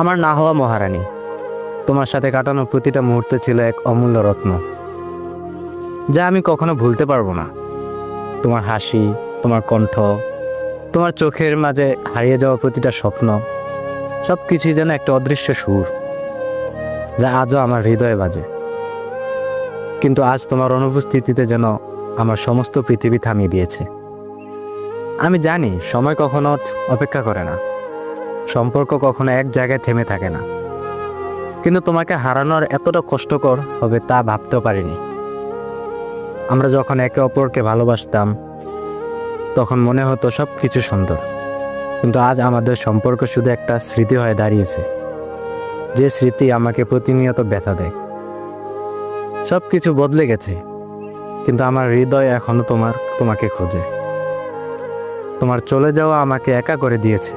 আমার না হওয়া মহারানী। তোমার সাথে কাটানো প্রতিটা মুহূর্ত ছিল এক অমূল্য রত্ন, যা আমি কখনো ভুলতে পারব না। তোমার হাসি, তোমার কণ্ঠ, তোমার চোখের মাঝে হারিয়ে যাওয়া প্রতিটা স্বপ্ন সব কিছুই যেন একটা অদৃশ্য সুর, যা আজও আমার হৃদয়ে বাজে। কিন্তু আজ তোমার অনুপস্থিতিতে যেন আমার সমস্ত পৃথিবী থামিয়ে দিয়েছে। আমি জানি সময় কখনো অপেক্ষা করে না। সম্পর্ক কখনো এক জায়গায় থেমে থাকে না। কিন্তু তোমাকে হারানোর এতটা কষ্টকর হবে তা ভাবতেও পারিনি। আমরা যখন একে অপরকে ভালোবাসতাম, তখন মনে হতো সব কিছু সুন্দর। কিন্তু আজ আমাদের সম্পর্ক শুধু একটা স্মৃতি হয়ে দাঁড়িয়েছে। যে স্মৃতি আমাকে প্রতিনিয়ত ব্যথা দেয়। সব কিছু বদলে গেছে, কিন্তু আমার হৃদয় এখনও তোমার, তোমাকে খোঁজে। তোমার চলে যাওয়া আমাকে একা করে দিয়েছে।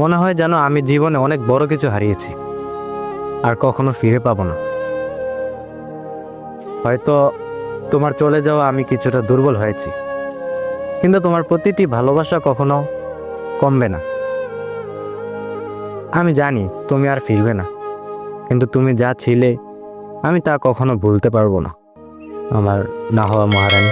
মনে হয় যেন আমি জীবনে অনেক বড় কিছু হারিয়েছি, আর কখনো ফিরে পাবো না। হয়তো তোমার চলে যাওয়া আমি কিছুটা দুর্বল হয়েছি, কিন্তু তোমার প্রতিটি ভালোবাসা কখনো কমবে না। আমি জানি তুমি আর ফিরবে না, কিন্তু তুমি যা ছিলে আমি তা কখনো ভুলতে পারব না। আমার না হওয়া মহারানী।